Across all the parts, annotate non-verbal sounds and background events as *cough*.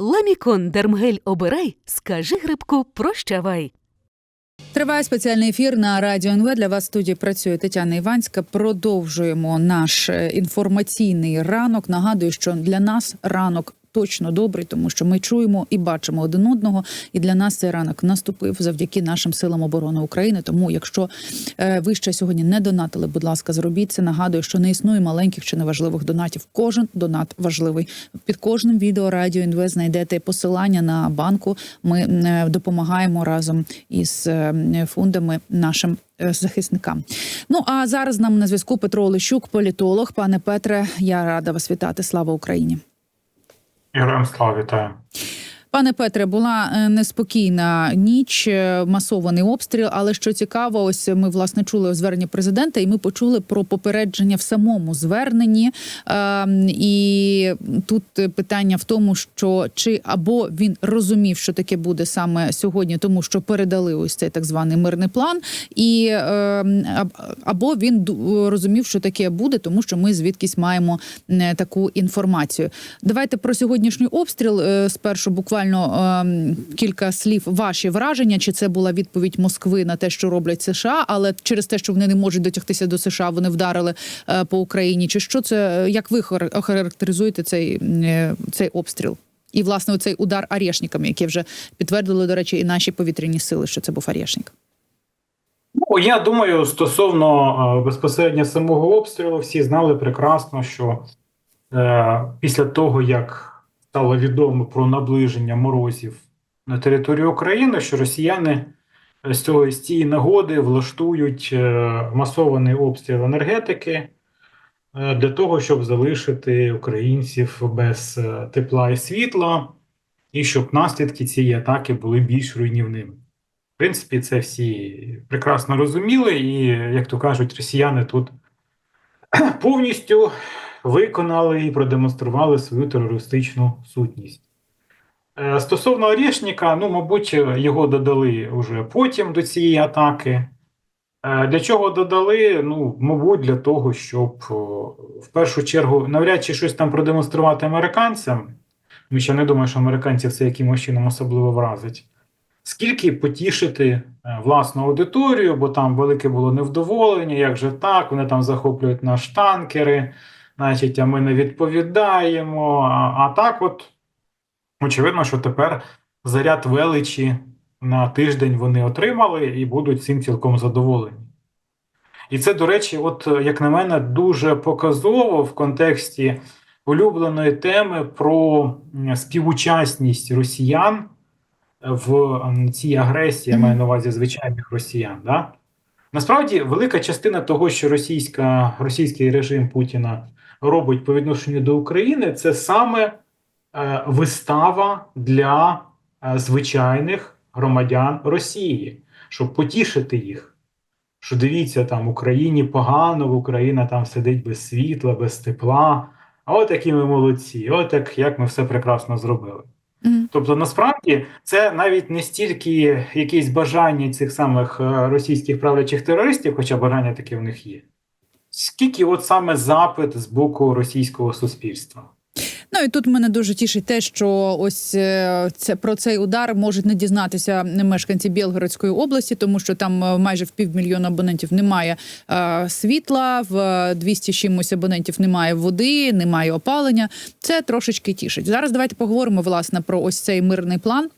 Ламікон Дермгель обирай, скажи грибку прощавай. Триває спеціальний ефір на радіо НВ. Для вас в студії працює Тетяна Іванська. Продовжуємо наш е, інформаційний ранок. Нагадую, що для нас ранок. Точно добрий, тому що ми чуємо і бачимо один одного. І для нас цей ранок наступив завдяки нашим силам оборони України. Тому, якщо е, ви ще сьогодні не донатили, будь ласка, зробіть це. Нагадую, що не існує маленьких чи неважливих донатів. Кожен донат важливий. Під кожним відео Радіо НВ знайдете посилання на банку. Ми е, допомагаємо разом із е, фондами нашим. Захисникам, ну а зараз з нами на зв'язку Петро Олещук, політолог. Пане Петре, я рада вас вітати. Слава Україні. Героям слава вітаю. Пане Петре, була е, неспокійна ніч, е, масований обстріл. Але що цікаво, ось ми власне чули звернення президента, і ми почули про попередження в самому зверненні. Е, І тут питання в тому, що чи або він розумів, що таке буде саме сьогодні, тому що передали ось цей так званий мирний план, і е, або він розумів, що таке буде, тому що ми звідкись маємо е, таку інформацію. Давайте про сьогоднішній обстріл спершу буквально ем, кілька слів. Ваші враження, чи це була відповідь Москви на те, що роблять США, але через те, що вони не можуть дотягтися до США, вони вдарили е, по Україні. Чи що це е, як ви хар- охарактеризуєте цей, е, цей обстріл? І власне цей удар арешниками, який вже підтвердили, до речі, і наші повітряні сили, що це був арешник. Ну, я думаю, стосовно е, безпосередньо самого обстрілу, всі знали прекрасно, що е, після того, як стало відомо про наближення морозів на територію України, що росіяни е, з цього з цієї нагоди влаштують е, масований обстріл енергетики е, для того, щоб залишити українців без тепла і світла, і щоб наслідки цієї атаки були більш руйнівними. В принципі, це всі прекрасно розуміли, і, як то кажуть, росіяни тут *clears throat* повністю виконали і продемонстрували свою терористичну сутність. Е, Стосовно Орешника, ну, мабуть, його додали вже потім до цієї атаки. Е, Для чого додали? Ну, мабуть, для того, щоб в першу чергу навряд чи щось там продемонструвати американцям. Що я не думаю, що американців це якимось чином особливо вразить скільки потішити е, власну аудиторію, бо там велике було невдоволення, як же так, вони там захоплюють наш танкери, значить, а ми не відповідаємо. А, а так, от, очевидно, що тепер заряд величі на тиждень вони отримали і будуть цим цілком задоволені. І це, до речі, от, як на мене, дуже показово в контексті улюбленої теми про співучасність росіян в цій агресії, я маю на увазі звичайних росіян. Да? Насправді, велика частина того, що російська, російський режим Путіна робить по відношенню до України, це саме е, вистава для е, звичайних громадян Росії, щоб потішити їх. Що дивіться, там Україні погано, в Україна там сидить без світла, без тепла. А от які ми молодці, от як, як ми все прекрасно зробили. Мгм. Тобто, насправді, це навіть не стільки якесь бажання цих самих е, російських правлячих терористів, хоча бажання таке в них є, скільки от саме запит з боку російського суспільства. Ну і тут мене дуже тішить те, що ось е, це про цей удар можуть не дізнатися мешканці Білгородської області, тому що там е, майже в півмільйона абонентів немає е, світла, в е, 200 чимось абонентів немає води, немає опалення. Це трошечки тішить. Зараз давайте поговоримо власне про ось цей мирний план.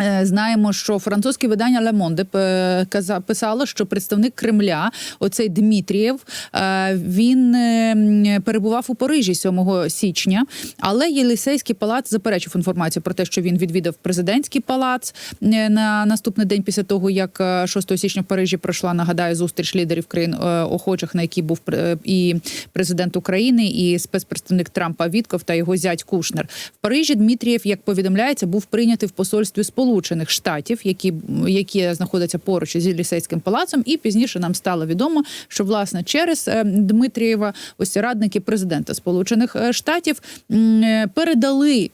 Е, Знаємо, що французьке видання Le Monde писало, що представник Кремля, оцей Дмитрієв, е, він е, перебував у Парижі 7 січня, але Єлисейський палац заперечив інформацію про те, що він відвідав президентський палац на наступний день після того, як е, 6 січня в Парижі пройшла, нагадаю, зустріч лідерів країн охочих, на якій був і президент України, і спецпредставник Трампа Вітков та його зять Кушнер. В Парижі Дмитрієв, як повідомляється, був прийнятий в посольстві Сполучених Штатів, які, які знаходяться поруч із Єлісейським палацом, і пізніше нам стало відомо, що власне через е, Дмитрієва ось радники президента Сполучених е, Штатів е, передали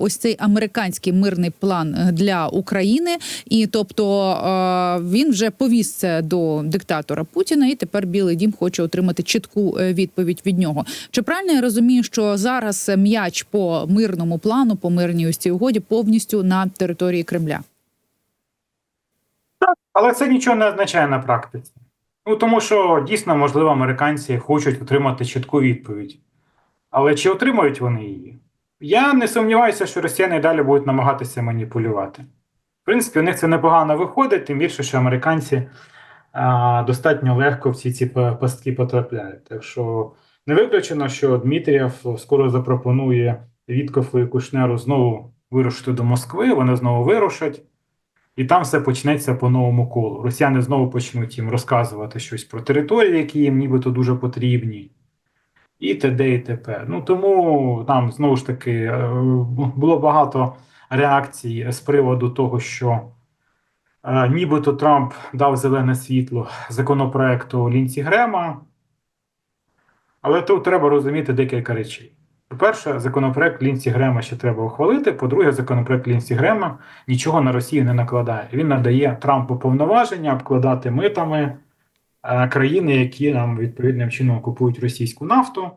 ось цей американський мирний план для України, і тобто він вже повіз це до диктатора Путіна, і тепер Білий Дім хоче отримати чітку відповідь від нього. Чи правильно я розумію, що зараз м'яч по мирному плану, по мирній ось цій угоді повністю на території Кремля? Але це нічого не означає на практиці. Ну тому що дійсно, можливо, американці хочуть отримати чітку відповідь. Але чи отримують вони її? Я не сумніваюся, що росіяни і далі будуть намагатися маніпулювати. В принципі, у них це непогано виходить, тим більше, що американці а, достатньо легко в ці ці пастки потрапляють. Так що не виключено, що Дмитрієв скоро запропонує Віткофу і Кушнеру знову вирушити до Москви, вони знову вирушать. І там все почнеться по новому колу. Росіяни знову почнуть їм розказувати щось про території, які їм нібито дуже потрібні, і т.д. і т.п. Ну тому там знову ж таки е, було багато реакцій з приводу того, що е, нібито Трамп дав зелене світло законопроекту Лінці Грема. Але тут треба розуміти декілька речей. По-перше, законопроект Лінці Грема ще треба ухвалити. По-друге, законопроект Лінці Грема нічого на Росію не накладає. Він надає Трампу повноваження обкладати митами е, країни, які нам відповідним чином купують російську нафту.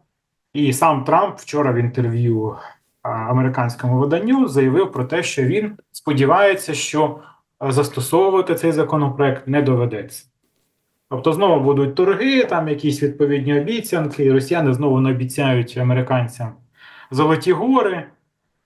І сам Трамп вчора в інтерв'ю е, американському виданню заявив про те, що він сподівається, що е, застосовувати цей законопроект не доведеться. Тобто знову будуть торги, там якісь відповідні обіцянки, і росіяни знову наобіцяють американцям золоті гори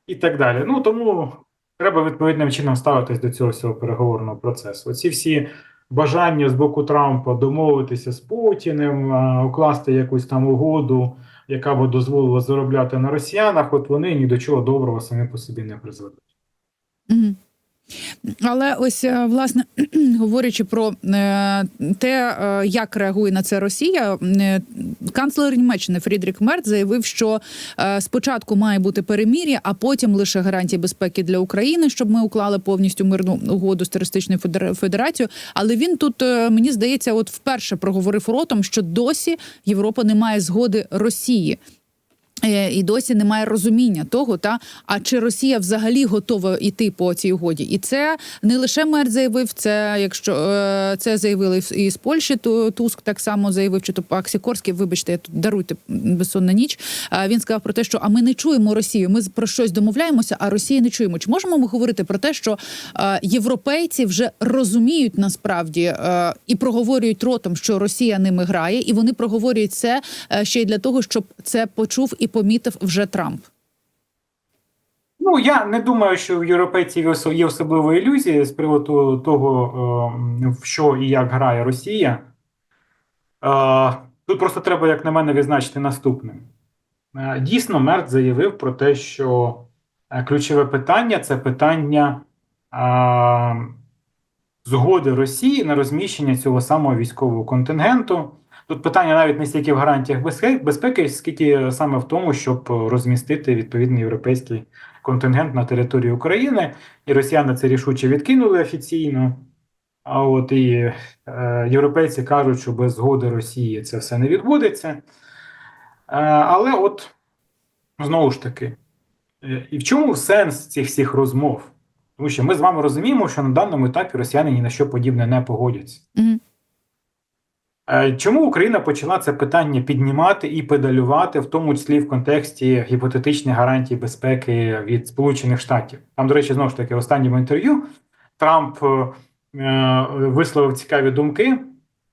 і так далі. Ну тому треба відповідним чином ставитись до цього всього переговорного процесу. Оці всі бажання з боку Трампа домовитися з Путіним, укласти якусь там угоду, яка б дозволила заробляти на росіянах, от вони ні до чого доброго самі по собі не призведуть. Але ось е, власне *clears throat* говорячи про е, те, е, як реагує на це Росія, канцлер Німеччини Фрідрік Мерц заявив, що спочатку має бути перемір'я, а потім лише гарантії безпеки для України, щоб ми уклали повністю мирну угоду з терористичною федера- федерацією. Але він тут мені здається, от вперше проговорив ротом, що досі Європа не має згоди Росії. Е, І досі немає розуміння того, та а чи Росія взагалі готова йти по цій угоді, і це не лише мер заявив. Це якщо е, це заявили і з Польщі, то Туск так само заявив, чи то пак Сікорський, вибачте, я тут даруйте безсонна ніч. Е, Він сказав про те, що а ми не чуємо Росію. Ми про щось домовляємося, а Росії не чуємо. Чи можемо ми говорити про те, що європейці вже розуміють насправді і проговорюють ротом, що Росія ними грає, і вони проговорюють це ще й для того, щоб це почув і помітив вже Трамп. Ну, я не думаю, що в європейців є особливої ілюзії з приводу того, е, в що і як грає Росія. Е, Тут просто треба, як на мене, відзначити наступним. Е, Дійсно, Мерц заявив про те, що е, ключове питання це питання е, згоди Росії на розміщення цього самого військового контингенту. Тут питання навіть не стільки в гарантіях безпеки, скільки саме в тому, щоб розмістити відповідний європейський контингент на території України, і росіяни це рішуче відкинули офіційно. А от і е, європейці кажуть, що без згоди Росії це все не відбудеться. Е, але от знову ж таки, е, і в чому сенс цих всіх розмов? Тому що ми з вами розуміємо, що на даному етапі росіяни ні на що подібне не погодяться. Мгм. Е, Чому Україна почала це питання піднімати і педалювати, в тому числі в контексті гіпотетичних гарантій безпеки від Сполучених Штатів? Там, до речі, знову ж таки, в останньому інтерв'ю Трамп е, е, висловив цікаві думки.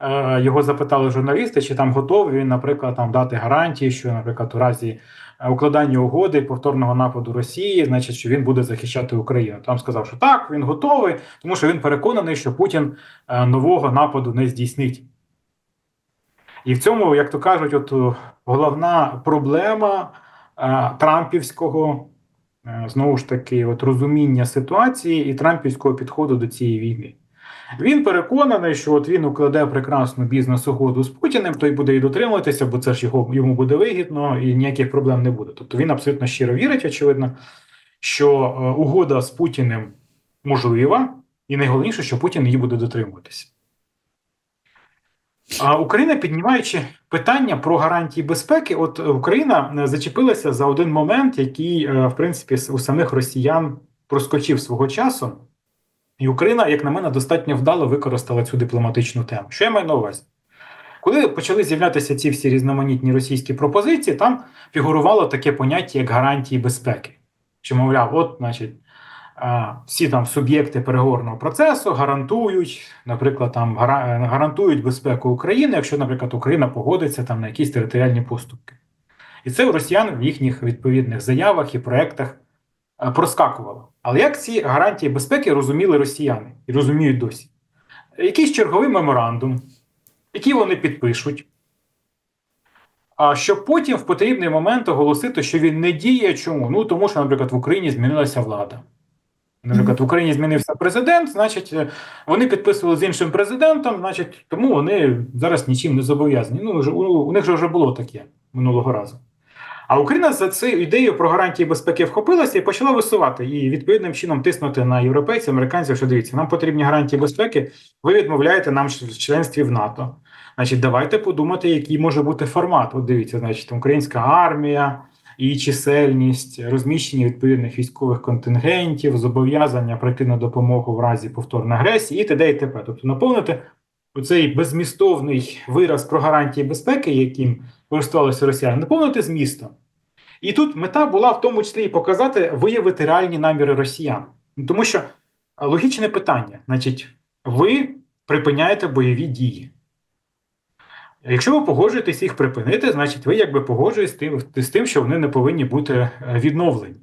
Е, Його запитали журналісти, чи там готовий він, наприклад, там дати гарантії, що, наприклад, у разі е, укладання угоди повторного нападу Росії, значить, що він буде захищати Україну. Там сказав, що так, він готовий, тому що він переконаний, що Путін е, нового нападу не здійснить. І в цьому, як то кажуть, от е, головна проблема е, трампівського е, знову ж таки от розуміння ситуації і трампівського підходу до цієї війни. Він переконаний, що от він укладе прекрасну бізнес-угоду з Путіним, той буде і дотримуватися, бо це ж його йому буде вигідно і ніяких проблем не буде. Тобто він абсолютно щиро вірить, очевидно, що е, угода з Путіним можлива, і найголовніше, що Путін її буде дотримуватися. А Україна, піднімаючи питання про гарантії безпеки, от Україна е, зачепилася за один момент, який, е, в принципі, у самих росіян проскочив свого часу. І Україна, як на мене, достатньо вдало використала цю дипломатичну тему. Що я маю на увазі? Коли почали з'являтися ці всі різноманітні російські пропозиції, там фігурувало таке поняття, як гарантії безпеки. Що, мовляв, от, значить, всі там суб'єкти переговорного процесу гарантують, наприклад, там гарантують безпеку України, якщо, наприклад, Україна погодиться там на якісь територіальні поступки. І це у росіян в їхніх відповідних заявах і проектах е, проскакувало. Але як ці гарантії безпеки розуміли росіяни і розуміють досі? Якийсь черговий меморандум, який вони підпишуть, а щоб потім в потрібний момент оголосити, що він не діє. Чому? Ну тому що, наприклад, в Україні змінилася влада. Наприклад, в Україні змінився президент, значить, е, вони підписували з іншим президентом, значить, тому вони зараз нічим не зобов'язані. Ну, у, у них же вже було таке минулого разу. А Україна за цю ідею про гарантії безпеки вхопилася і почала висувати і відповідним чином тиснути на європейців, американців, що дивіться, нам потрібні гарантії безпеки. Ви відмовляєте нам в членстві в НАТО. Значить, давайте подумати, який може бути формат. От дивіться, значить, українська армія, її чисельність, розміщення відповідних військових контингентів, зобов'язання прийти на допомогу в разі повторної агресії і т.д. і т.п. Тобто наповнити оцей безмістовний вираз про гарантії безпеки, яким користувалися росіяни, наповнити змістом. І тут мета була в тому числі і показати, виявити реальні наміри росіян. Тому що логічне питання: значить, ви припиняєте бойові дії. Якщо ви погоджуєтесь їх припинити, значить ви якби погоджуєтесь з тим, що вони не повинні бути е, відновлені.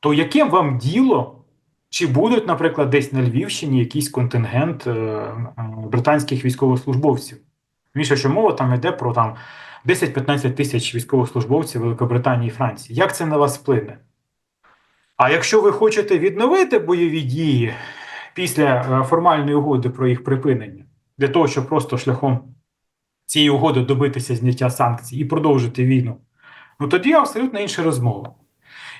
То яке вам діло, чи будуть, наприклад, десь на Львівщині якийсь контингент е, е, британських військовослужбовців? Більше, що мова там йде про там 10-15 тисяч військовослужбовців Великобританії і Франції. Як це на вас вплине? А якщо ви хочете відновити бойові дії після формальної угоди про їх припинення, для того, щоб просто шляхом цієї угоди добитися зняття санкцій і продовжити війну, ну тоді абсолютно інша розмова.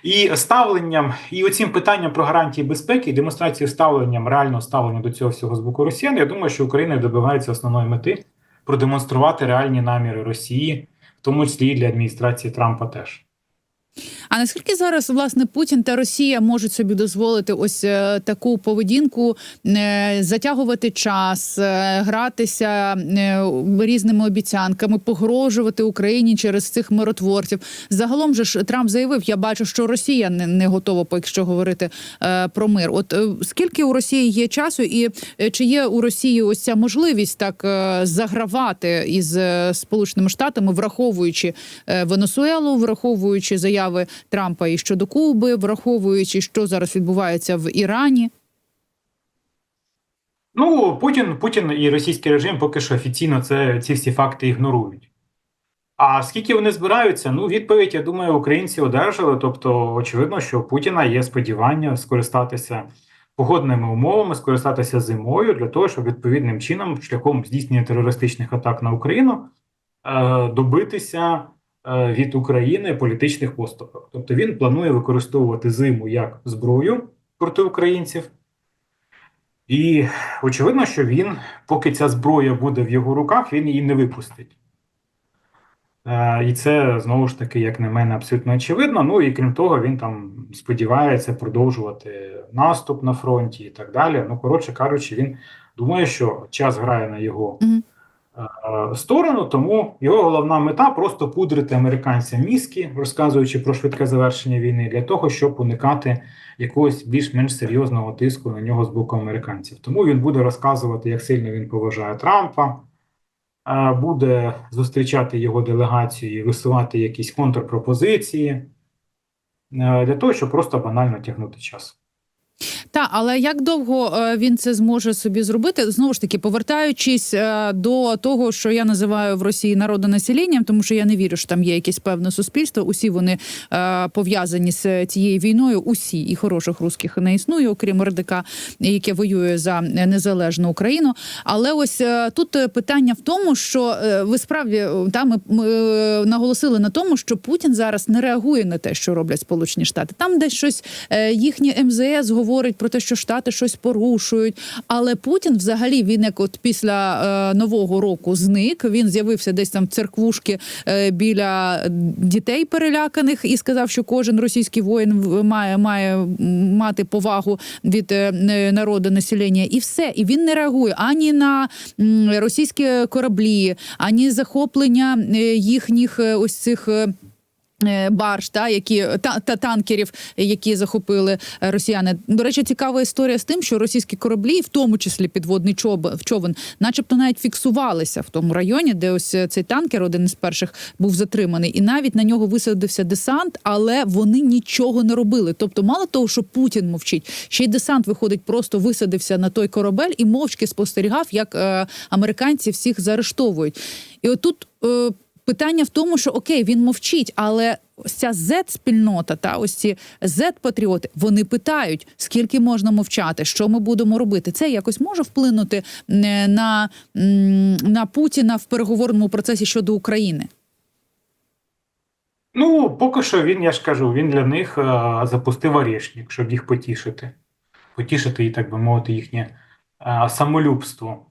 І ставленням, і оцім питанням про гарантії безпеки, і демонстрацією ставленням, реального ставлення до цього всього з боку росіян, я думаю, що Україна добивається основної мети продемонструвати реальні наміри Росії, в тому числі і для адміністрації Трампа теж. А наскільки зараз власне Путін та Росія можуть собі дозволити ось е, таку поведінку е, затягувати час, е, гратися різними обіцянками, погрожувати Україні через цих миротворців? Загалом же ж Трамп заявив: я бачу, що Росія не, не готова, по- якщо говорити про мир. От скільки у Росії є часу, і чи є у Росії ось ця можливість так загравати із Сполученими Штатами, враховуючи Венесуелу, враховуючи заяви Трампа і щодо Куби, враховуючи, що зараз відбувається в Ірані. Ну, Путін, Путін і російський режим поки що офіційно це, ці всі факти ігнорують. А скільки вони збираються? Ну, відповідь, я думаю, українці одержали. Тобто, очевидно, що у Путіна є сподівання скористатися погодними умовами, скористатися зимою для того, щоб відповідним чином, шляхом здійснення терористичних атак на Україну, е, добитися від України політичних поступок. Тобто він планує використовувати зиму як зброю проти українців. І очевидно, що він, поки ця зброя буде в його руках, він її не випустить. Е, І це знову ж таки, як на мене, абсолютно очевидно. Ну і крім того, він там сподівається продовжувати наступ на фронті і так далі. Ну, коротше кажучи, він думає, що час грає на його е, сторону, тому його головна мета просто пудрити американцям мізки, розказуючи про швидке завершення війни, для того, щоб уникати якогось більш-менш серйозного тиску на нього з боку американців. Тому він буде розказувати, як сильно він поважає Трампа, е, буде зустрічати його делегацію і висувати якісь контрпропозиції е, для того, щоб просто банально тягнути час. Та але як довго е, він це зможе собі зробити? Знову ж таки, повертаючись е, до того, що я називаю в Росії народонаселенням, тому що я не вірю, що там є якесь певне суспільство. Усі вони е, пов'язані з цією війною. Усі і хороших русських не існує, окрім РДК, яке воює за незалежну Україну. Але ось тут питання в тому, що ви справді е, та ми, ми наголосили на тому, що Путін зараз не реагує на те, що роблять Сполучені Штати. Там десь щось їхнє МЗС говорить про про те, що штати щось порушують. Але Путін, взагалі, він як от після е, нового року зник. Він з'явився десь там в церквушки е, біля дітей переляканих і сказав, що кожен російський воїн має, має мати повагу від е, народу населення, і все. І він не реагує ані на російські кораблі, ані захоплення е, їхніх е, ось цих. Е, Барж, та які та, та танкерів, які захопили е, росіяни. До речі, цікава історія з тим, що російські кораблі, в тому числі підводний чоб, човен, начебто навіть фіксувалися в тому районі, де ось е, цей танкер, один із перших, був затриманий, і навіть на нього висадився десант, але вони нічого не робили. Тобто, мало того, що Путін мовчить, ще й десант виходить, просто висадився на той корабель і мовчки спостерігав, як е, американці всіх заарештовують. І отут. Е, Питання в тому, що окей, він мовчить, але ця Z-спільнота та ось ці Z-патріоти, вони питають, скільки можна мовчати, що ми будемо робити. Це якось може вплинути на, на Путіна в переговорному процесі щодо України. Ну, поки що він, я ж кажу, він для них е, запустив орешник, щоб їх потішити. Потішити і, так би мовити, їхнє е, самолюбство.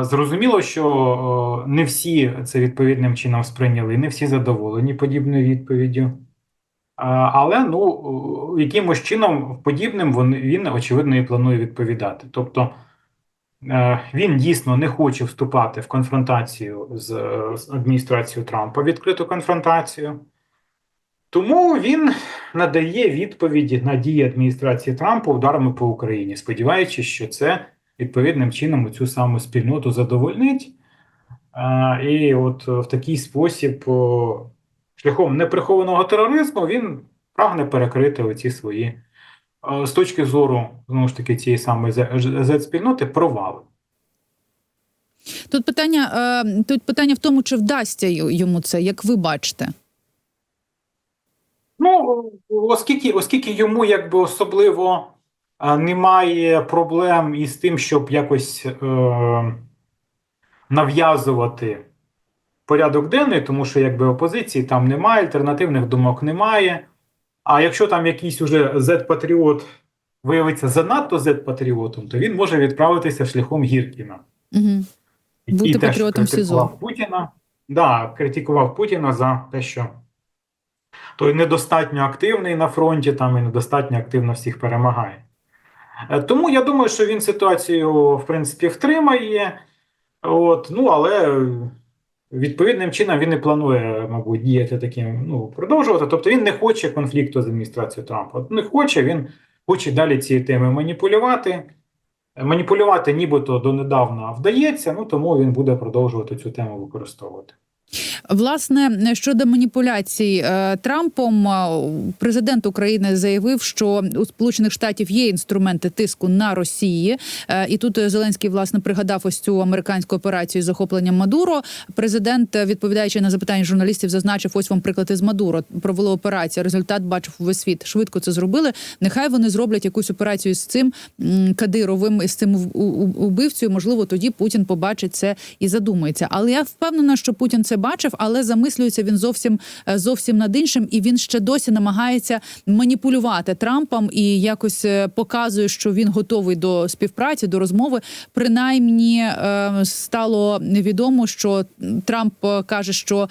Зрозуміло, що не всі це відповідним чином сприйняли, не всі задоволені подібною відповіддю. Але ну, якимось чином подібним він, він очевидно і планує відповідати. Тобто е, він дійсно не хоче вступати в конфронтацію е, з адміністрацією Трампа, відкриту конфронтацію. Тому він надає відповіді на дії адміністрації Трампа ударами по Україні, сподіваючись, що це відповідним чином цю саму спільноту задовольнить. А, І от в такий спосіб, шляхом неприхованого тероризму, він прагне перекрити оці свої, е, з точки зору, знову ж таки, цієї самої Z-спільноти, провали. Тут питання, е, тут питання в тому, чи вдасться йому це, як ви бачите. Ну, оскільки, оскільки йому якби особливо немає проблем із тим, щоб якось е, нав'язувати порядок денний, тому що якби опозиції там немає, альтернативних думок немає. А якщо там якийсь уже Z-патріот виявиться занадто Z-патріотом, то він може відправитися шляхом Гіркіна. Угу. Бути теж патріотом СІЗО. Путіна. Да, критикував Путіна за те, що той недостатньо активний на фронті там і недостатньо активно всіх перемагає. Е, Тому я думаю, що він ситуацію, в принципі, втримає. От, ну, але е, відповідним чином він не планує, мабуть, діяти таким, ну, продовжувати. Тобто він не хоче конфлікту з адміністрацією Трампа. От Не хоче, він хоче далі цією темою маніпулювати. Маніпулювати нібито донедавна вдається, ну тому він буде продовжувати цю тему використовувати. Власне, щодо маніпуляцій е, Трампом, е, президент України заявив, що у Сполучених Штатів є інструменти тиску на Росії. Е, І тут Зеленський власне пригадав ось цю американську операцію з захопленням Мадуро. Президент, відповідаючи на запитання журналістів, зазначив: ось вам приклад із Мадуро. Провели операцію. Результат бачив увесь світ. Швидко це зробили. Нехай вони зроблять якусь операцію з цим Кадировим із цим убивцею. Можливо, тоді Путін побачить це і задумається. Але я впевнена, що Путін це бачив, але замислюється він зовсім е, зовсім над іншим, і він ще досі намагається маніпулювати Трампом і якось е, показує, що він готовий до співпраці, до розмови. Принаймні е, стало відомо, що Трамп каже, що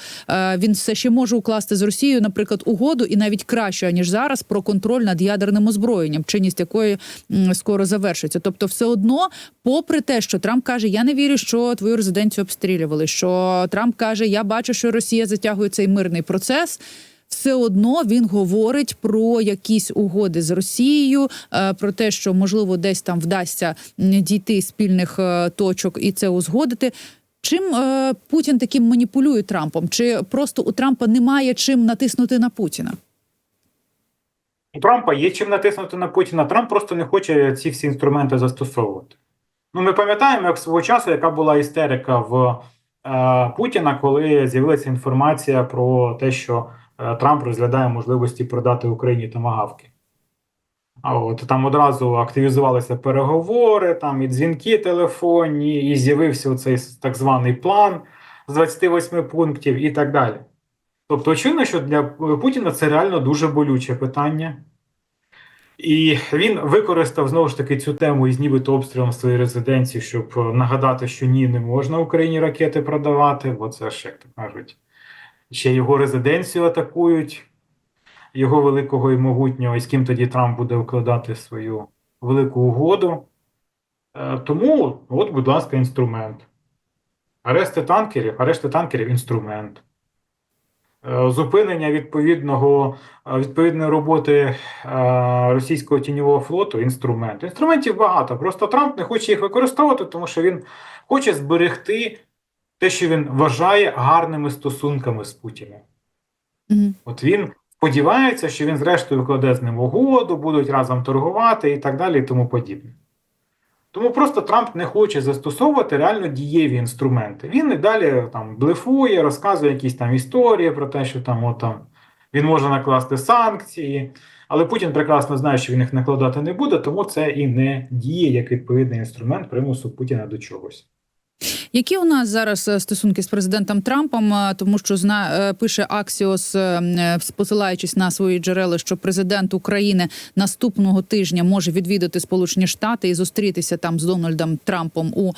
він все ще може укласти з Росією, наприклад, угоду, і навіть краще ніж зараз про контроль над ядерним озброєнням, чинність якої скоро завершиться. Тобто, все одно, попри те, що Трамп каже, я не вірю, що твою резиденцію обстрілювали. Що Трамп каже, я бачу, що Росія затягує цей мирний процес. Все одно він говорить про якісь угоди з Росією, е, про те, що можливо десь там вдасться дійти спільних е, точок і це узгодити. Чим е, Путін таким маніпулює Трампом? Чи просто у Трампа немає чим натиснути на Путіна? У Трампа є чим натиснути на Путіна. Трамп просто не хоче ці всі інструменти застосовувати. Ну, ми пам'ятаємо, як свого часу, яка була істерика в Путіна, коли з'явилася інформація про те, що е, Трамп розглядає можливості продати Україні томагавки. А от там одразу активізувалися переговори, там і дзвінки телефонні, і з'явився цей так званий план з 28 пунктів і так далі. Тобто, очевидно, що для Путіна це реально дуже болюче питання. І він використав знову ж таки цю тему із нібито обстрілом своєї резиденції, щоб е, нагадати, що ні, не можна Україні ракети продавати, бо це ж як то кажуть, ще його резиденцію атакують, його великого і могутнього, і з ким тоді Трамп буде укладати свою велику угоду. Е, Тому, от, будь ласка, інструмент. Арешти танкерів, арешти танкерів інструмент. Е, Зупинення відповідного, е, відповідної роботи е, російського тіньового флоту інструмент. Інструментів багато. Просто Трамп не хоче їх використовувати, тому що він хоче зберегти те, що він вважає гарними стосунками з Путіним. Мгм. От він сподівається, що він зрештою вкладе з ним угоду, будуть разом торгувати і так далі, і тому подібне. Тому просто Трамп не хоче застосовувати реально дієві інструменти. Він і далі там блефує, розказує якісь там історії про те, що там, от, там він може накласти санкції, але Путін прекрасно знає, що він їх накладати не буде, тому це і не діє як відповідний інструмент примусу Путіна до чогось. Які у нас зараз е, стосунки з президентом Трампом? Е, Тому що зна е, пише Аксіос, посилаючись на свої джерела, що президент України наступного тижня може відвідати Сполучені Штати і зустрітися там з Дональдом Трампом у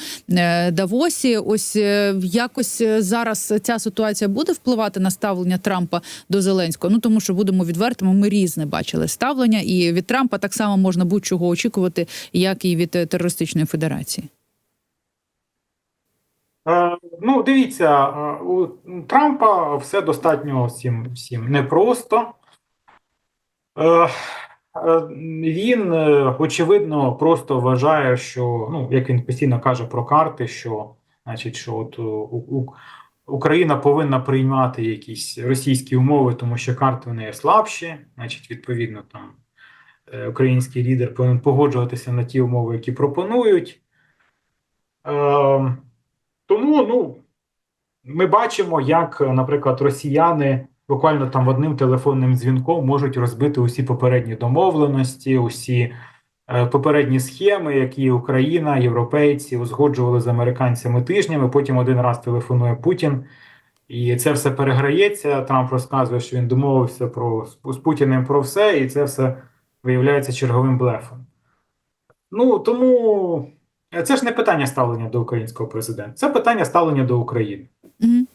Давосі. Ось якось зараз ця ситуація буде впливати на ставлення Трампа до Зеленського. Ну тому що будемо відвертими, ми різне бачили ставлення, і від Трампа так само можна будь-чого очікувати, як і від терористичної федерації. Е, Ну, дивіться, е, у Трампа все достатньо всім, всім непросто. Е, Він, очевидно, просто вважає, що, ну, як він постійно каже про карти, що, значить, що от Україна повинна приймати якісь російські умови, тому що карти в неї слабші, значить, відповідно, там український лідер повинен погоджуватися на ті умови, які пропонують. Е, тому ну, ми бачимо, як, наприклад, росіяни буквально там одним телефонним дзвінком можуть розбити усі попередні домовленості, усі е, попередні схеми, які Україна, європейці узгоджували з американцями тижнями. Потім один раз телефонує Путін, і це все переграється. Трамп розказує, що він домовився про з Путіним про все, і це все виявляється черговим блефом. Ну тому. Це ж не питання ставлення до українського президента, це питання ставлення до України. Мгм.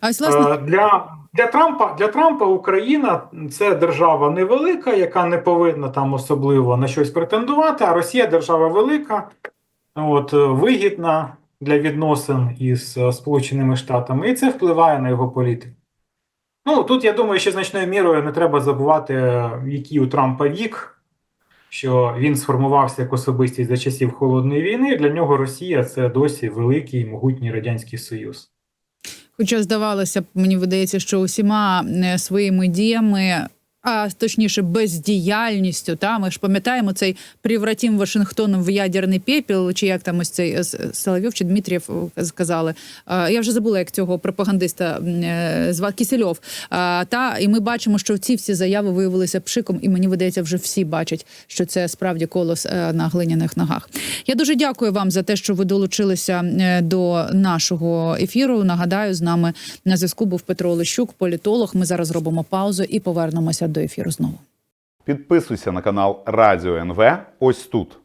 А ось, власне, Е, Для, для, Трампа, для Трампа Україна це держава невелика, яка не повинна там особливо на щось претендувати, а Росія держава велика, от, е, вигідна для відносин із е, Сполученими Штатами, і це впливає на його політику. Ну, тут, я думаю, ще значною мірою не треба забувати, е, який у Трампа вік, що він сформувався як особистість за часів Холодної війни. Для нього Росія це досі великий могутній Радянський Союз. Хоча здавалося б, мені видається, що усіма е, своїми діями. А точніше, бездіяльністю, та ми ж пам'ятаємо цей «превратим Вашингтоном в ядерний пепіл, чи як там ось цей е, Соловйов чи Дмитрієв е, сказали. Я вже забула, як цього пропагандиста е, звати Кісельов. Та і ми бачимо, що ці всі заяви виявилися пшиком, і мені видається, вже всі бачать, що це справді колос на глиняних ногах. Я дуже дякую вам за те, що ви долучилися до нашого ефіру. Нагадаю, з нами на зв'язку був Петро Олещук, політолог. Ми зараз робимо паузу і повернемося до ефіру знову. Підписуйся на канал Радіо НВ ось тут.